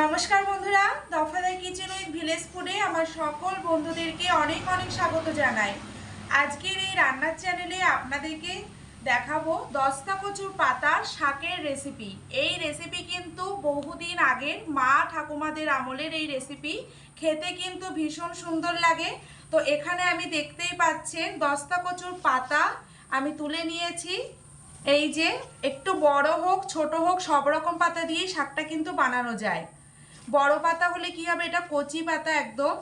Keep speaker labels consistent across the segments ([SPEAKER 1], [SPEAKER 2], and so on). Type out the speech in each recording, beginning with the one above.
[SPEAKER 1] নমস্কার বন্ধুরা, দফাদার kitchen with village ফুডে আমার সকল বন্ধুদেরকে অনেক অনেক স্বাগত জানাই। আজকের এই রান্নার চ্যানেলে আপনাদেরকে দেখাবো দস্তা কচুর পাতার শাকের রেসিপি এই রেসিপি কিন্তু বহুদিন আগের মা ঠাকুমাদের আমলের এই রেসিপি খেতে কিন্তু ভীষণ সুন্দর লাগে। তো এখানে আমি দেখতেই পাচ্ছেন দস্তা কচুর পাতা আমি তুলে নিয়েছি। এই যে একটু বড় হোক, ছোট হোক, সব রকম পাতা দিয়ে শাকটা কিন্তু বানানো যায়। বড় পাতা হলে কি হবে? এটা কচি পাতা একদম।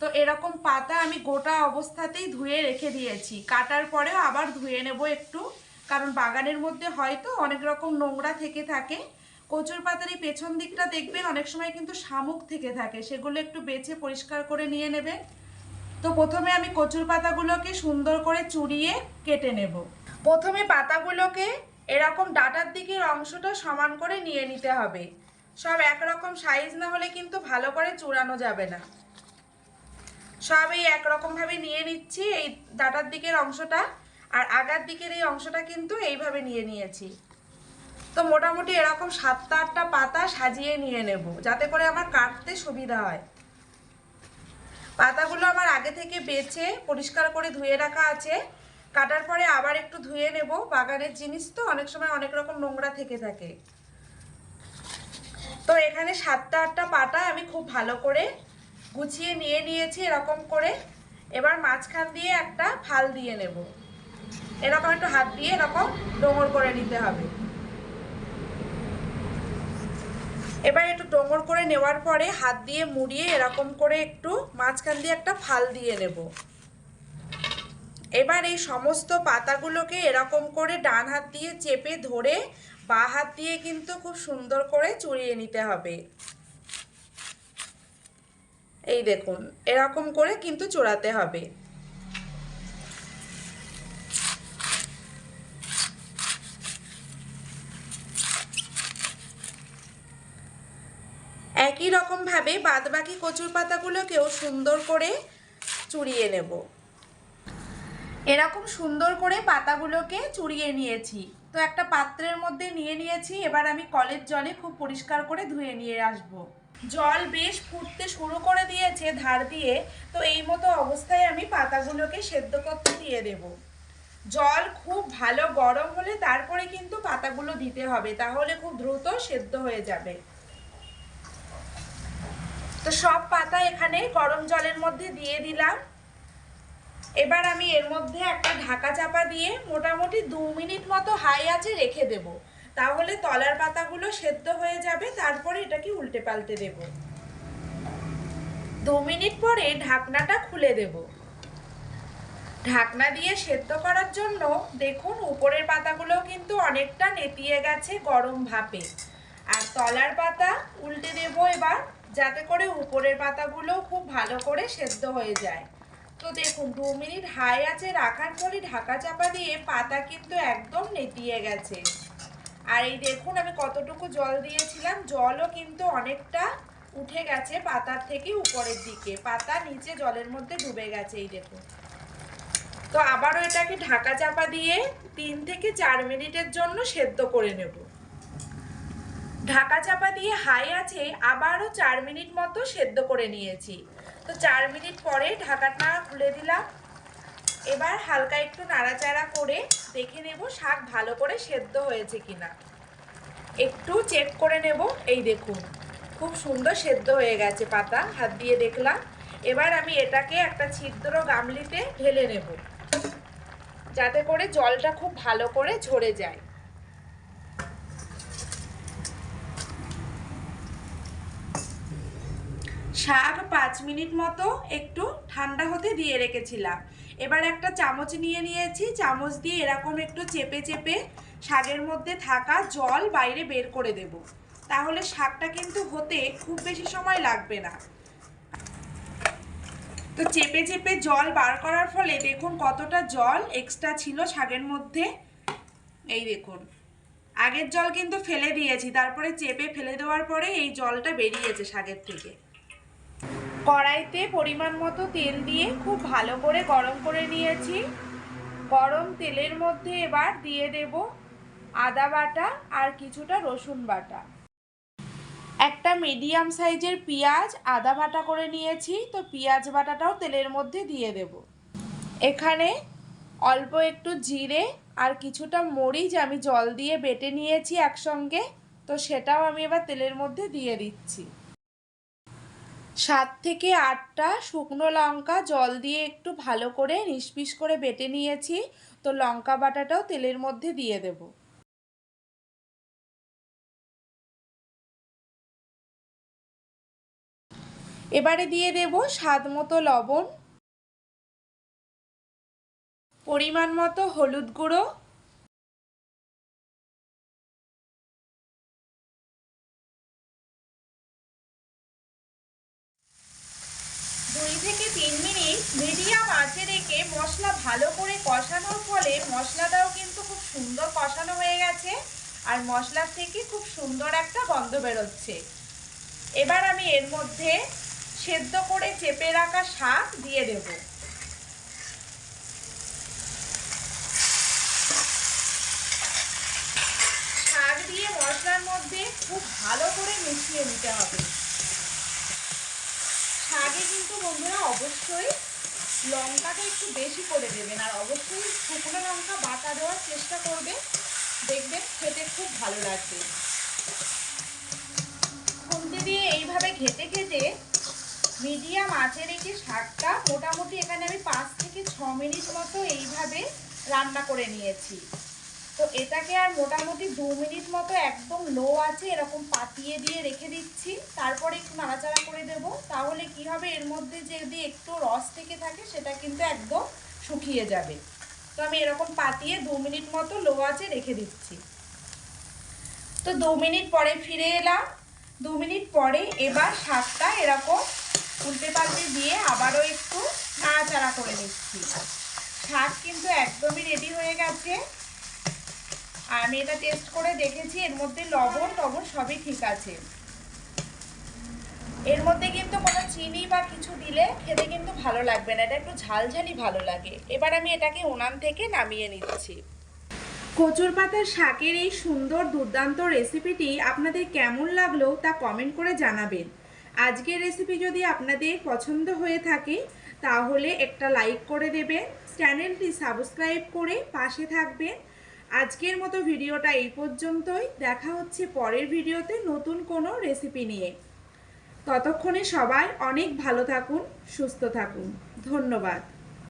[SPEAKER 1] তো এরকম পাতা আমি গোটা অবস্থাতেই ধুয়ে রেখে দিয়েছি। কাটার পরেও আবার ধুয়ে নেব একটু। কারণ বাগানের মধ্যে হয়তো অনেক রকম নোংরা থেকে থাকে। কচুর পাতার এই পেছন দিকটা দেখবেন, অনেক সময় কিন্তু শামুক থেকে থাকে। সেগুলো একটু বেছে পরিষ্কার করে নিয়ে নেবেন তো প্রথমে আমি কচুর পাতাগুলোকে সুন্দর করে চুরিয়ে কেটে নেব। প্রথমে পাতাগুলোকে এরকম ডাটার দিকের অংশটা সমান করে নিয়ে নিতে হবে। সব একরকম সাইজ না হলে কিন্তু ভালো করে চূড়ানো যাবে না। সব এই একরকমভাবে নিয়ে নিচ্ছি, এই ডাটার দিকের অংশটা আর আগার দিকের এই অংশটা কিন্তু এইভাবে নিয়ে নিয়েছি। তো মোটামুটি এরকম সাতটা আটটা পাতা সাজিয়ে নিয়ে নেব, যাতে করে আমার কাটতে সুবিধা হয়। পাতাগুলো আমার আগে থেকে বেছে, পরিষ্কার করে ধুয়ে রাখা আছে। কাটার পরে আবার একটু ধুয়ে নেব। বাগানের জিনিস তো অনেক সময় অনেক রকম নোংরা থেকে থাকে। তো এখানে সাতটা আটটা পাটা আমি খুব ভালো করে গুছিয়ে নিয়ে নিয়েছি এরকম করে। এবার মাঝখান দিয়ে একটা ফাল দিয়ে নেব। এরকম একটু হাত দিয়ে এরকম ডোঙর করে নিতে হবে। এবার একটু ডোঙর করে নেওয়ার পরে হাত দিয়ে মুড়িয়ে এরকম করে একটু মাঝখান দিয়ে একটা ফাল দিয়ে নেব। এবার এই সমস্ত পাতাগুলোকে এরকম করে ডান হাত দিয়ে চেপে ধরে বা হাত দিয়ে কিন্তু খুব সুন্দর করে চুরিয়ে নিতে হবে। এই দেখুন, এরকম করে কিন্তু চোরাতে হবে। একই রকমভাবে বাদবাকি কচুর পাতাগুলোকেও সুন্দর করে চুরিয়ে নেব। এরকম সুন্দর করে পাতাগুলোকে চুরিয়ে নিয়েছি। তো একটা পাত্রের মধ্যে নিয়ে নিয়েছি, এবার আমি কলের জলে খুব পরিষ্কার করে ধুয়ে নিয়ে আসব। জল বেশ ফুটতে শুরু করে দিয়েছে ধার দিয়ে, তো এই মতো অবস্থায় আমি পাতাগুলোকে সেদ্ধ করতে দিয়ে দেব। জল খুব ভালো গরম হলে তারপরে কিন্তু পাতাগুলো দিতে হবে, তাহলে খুব দ্রুত সেদ্ধ হয়ে যাবে। তো সব পাতা এখানে গরম জলের মধ্যে দিয়ে দিলাম। এবার আমি এর মধ্যে একটা ঢাকা চাপা দিয়ে মোটামুটি দু মিনিট মতো হাই আছে রেখে দেব। তাহলে তলার পাতাগুলো সেদ্ধ হয়ে যাবে, তারপরে এটাকে উল্টে পাল্টে দেব। দু মিনিট পরে ঢাকনাটা খুলে দেব। ঢাকনা দিয়ে সেদ্ধ করার জন্য দেখুন উপরের পাতাগুলো কিন্তু অনেকটা নেতিয়ে গেছে গরম ভাপে। আর তলার পাতা উল্টে দেব এবার, যাতে করে উপরের পাতাগুলো খুব ভালো করে সেদ্ধ হয়ে যায়। তো দেখুন, দু মিনিট হাই আছে, রাখার পরে ঢাকা চাপা দিয়ে পাতা কিন্তু একদম নেতিয়ে গেছে। আর এই দেখুন, আমি কতটুকু জল দিয়েছিলাম, জলও কিন্তু অনেকটা উঠে গেছে পাতার থেকে উপরের দিকে। পাতা নিচে জলের মধ্যে ডুবে গেছে, এই দেখুন। তো আবারও এটাকে ঢাকা চাপা দিয়ে তিন থেকে চার মিনিটের জন্য সেদ্ধ করে নেব। ঢাকা চাপা দিয়ে হাই আছে, আবারও চার মিনিট মতো সেদ্ধ করে নিয়েছি। তো চার মিনিট পরে ঢাকাটা খুলে দিলাম। এবার হালকা একটু নাড়াচাড়া করে দেখে নেব শাক ভালো করে সেদ্ধ হয়েছে কিনা। একটু চেক করে নেব, এই দেখুন, খুব সুন্দর সেদ্ধ হয়ে গেছে পাতা, হাত দিয়ে দেখলাম। এবার আমি এটাকে একটা ছিদ্র গামলিতে ঢেলে নেব, যাতে করে জলটা খুব ভালো করে ঝরে যায়। শাক পাঁচ মিনিট মতো একটু ঠান্ডা হতে দিয়ে রেখেছিলাম। এবার একটা চামচ নিয়ে নিয়েছি। চামচ দিয়ে এরকম একটু চেপে চেপে শাকের মধ্যে থাকা জল বাইরে বের করে দেব। তাহলে শাকটা কিন্তু হতে খুব বেশি সময় লাগবে না। তো চেপে চেপে জল বার করার ফলে দেখুন কতটা জল এক্সট্রা ছিল শাকের মধ্যে। এই দেখুন। আগের জল কিন্তু ফেলে দিয়েছি। তারপরে চেপে ফেলে দেওয়ার পরে এই জলটা বেরিয়েছে শাকের থেকে। কড়াইতে পরিমাণ মতো তেল দিয়ে খুব ভালো করে গরম করে নিয়েছি। গরম তেলের মধ্যে এবার দিয়ে দেব আদা বাটা আর কিছুটা রসুন বাটা। একটা মিডিয়াম সাইজের পেঁয়াজ আদা বাটা করে নিয়েছি, তো পেঁয়াজ বাটাটাও তেলের মধ্যে দিয়ে দেব। এখানে অল্প একটু জিরে আর কিছুটা মরিচ আমি জল দিয়ে বেটে নিয়েছি একসঙ্গে, তো সেটাও আমি এবার তেলের মধ্যে দিয়ে দিচ্ছি। সাত থেকে আটটা শুকনো লঙ্কা জল দিয়ে একটু ভালো করে নিষ্পিস করে বেটে নিয়েছি। তো লঙ্কা বাটাটাও তেলের মধ্যে দিয়ে দেব। এবারে দিয়ে দেব স্বাদ মতো লবণ, পরিমাণ মতো হলুদ গুঁড়ো মিডিয়াম আঁচে রেখে মশলা ভালো করে কষানোর ফলে মশলাটাও কিন্তু খুব সুন্দর কষানো হয়ে গেছে আর মশলার থেকে খুব সুন্দর একটা গন্ধ বেরোচ্ছে। এবার আমি এর মধ্যে সেদ্ধ করে চেপে রাখা শাক দিয়ে দেব। শাক দিয়ে মশলার মধ্যে খুব ভালো করে মিশিয়ে নিতে হবে। শাকে কিন্তু বন্ধুরা অবশ্যই লঙ্কাটা একটু বেশি করে দেবেন, আর অবশ্যই শুকনো লঙ্কা বাটা দেওয়ার চেষ্টা করবে দেখবেন খেতে খুব ভালো লাগবে। খুলতে দিয়ে এইভাবে ঘেটে ঘেটে মিডিয়াম আঁচে রেখে শাকটা মোটামুটি এখানে আমি পাঁচ থেকে ছ মিনিট মতো এইভাবে রান্না করে নিয়েছি। তো এটাকে আর মোটামুটি দু মিনিট মতো একদম লো আছে, এরকম পাতিয়ে দিয়ে রেখে দিচ্ছি। তারপরে একটু নাড়াচাড়া করে দেব। তাহলে কি হবে, এর মধ্যে যদি একটু রস থেকে থাকে, সেটা কিন্তু একদম শুকিয়ে যাবে। তো আমি এরকম পাতিয়ে দু মিনিট মতো লো আছে রেখে দিচ্ছি। তো দু মিনিট পরে ফিরে এলাম। দু মিনিট পরে এবার শাকটা এরকম উল্টে পাল্টে দিয়ে আবারও একটু নাড়াচাড়া করে নিচ্ছি। শাক কিন্তু একদমই রেডি হয়ে গেছে। আমি এটা টেস্ট করে দেখেছি, এর মধ্যে লবণ, টবণ সবই ঠিক আছে। এর মধ্যে কিন্তু কোনো চিনি বা কিছু দিলে খেতে কিন্তু ভালো লাগবে না, এটা একটু ঝালঝালি ভালো লাগে। এবার আমি এটাকে উনান থেকে নামিয়ে নিচ্ছি। কচুর পাতার শাকের এই সুন্দর দুর্দান্ত রেসিপিটি আপনাদের কেমন লাগল তা কমেন্ট করে জানাবেন। আজকের রেসিপি যদি আপনাদের পছন্দ হয়ে থাকে, তাহলে একটা লাইক করে দেবেন। চ্যানেলটি সাবস্ক্রাইব করে পাশে থাকবেন। আজকের মতো ভিডিওটা এই পর্যন্তই। দেখা হচ্ছে পরের ভিডিওতে নতুন কোনো রেসিপি নিয়ে। ততক্ষণে সবাই অনেক ভালো থাকুন, সুস্থ থাকুন। ধন্যবাদ।